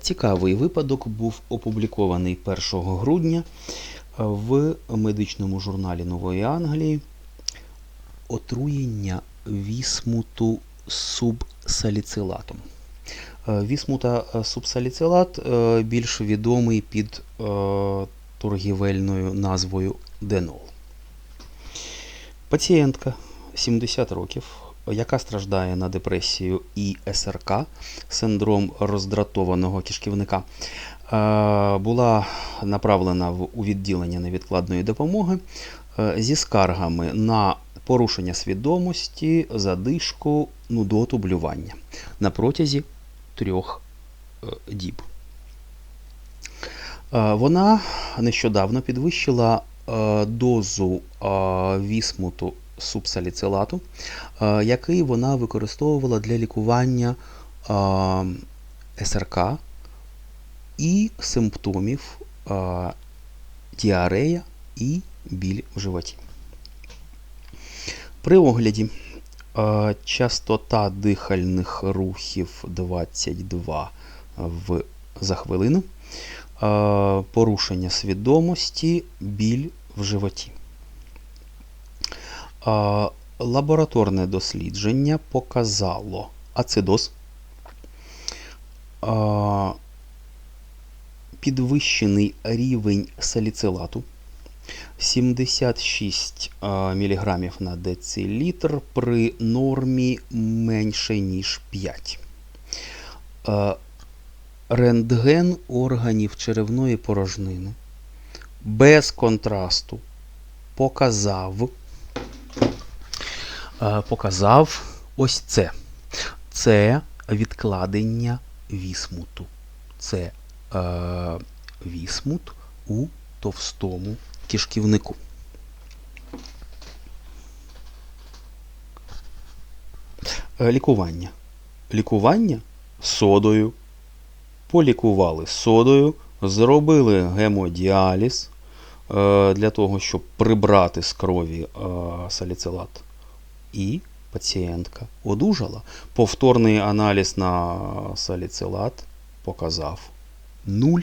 Цікавий випадок був опублікований 1 грудня в медичному журналі Нової Англії. Отруєння вісмуту субсаліцилатом. Вісмута субсаліцилат більш відомий під торгівельною назвою Денол. Пацієнтка 70 років, яка страждає на депресію і СРК, синдром роздратованого кишківника, е, була направлена у відділення невідкладної допомоги е, зі скаргами на порушення свідомості, задишку, нудоту, блювання на протязі трьох е, діб. Вона нещодавно підвищила дозу вісмуту субсаліцилату, е, який вона використовувала для лікування е, СРК і симптомів е, діарея і біль в животі. При огляді частота дихальних рухів 22 в, за хвилину, порушення свідомості, біль в животі. Лабораторне дослідження показало. Ацидоз, підвищений рівень саліцилату. 76 мг на децилітр при нормі менше, ніж 5. Е, Рентген органів черевної порожнини без контрасту показав, показав ось це. Це відкладення вісмуту. Це е, вісмут у товстому кишківнику. Е, Лікування. Лікування содою. Полікували содою, зробили гемодіаліз е, для того, щоб прибрати з крові е, саліцилат. І пацієнтка одужала. Повторний аналіз на саліцилат показав нуль.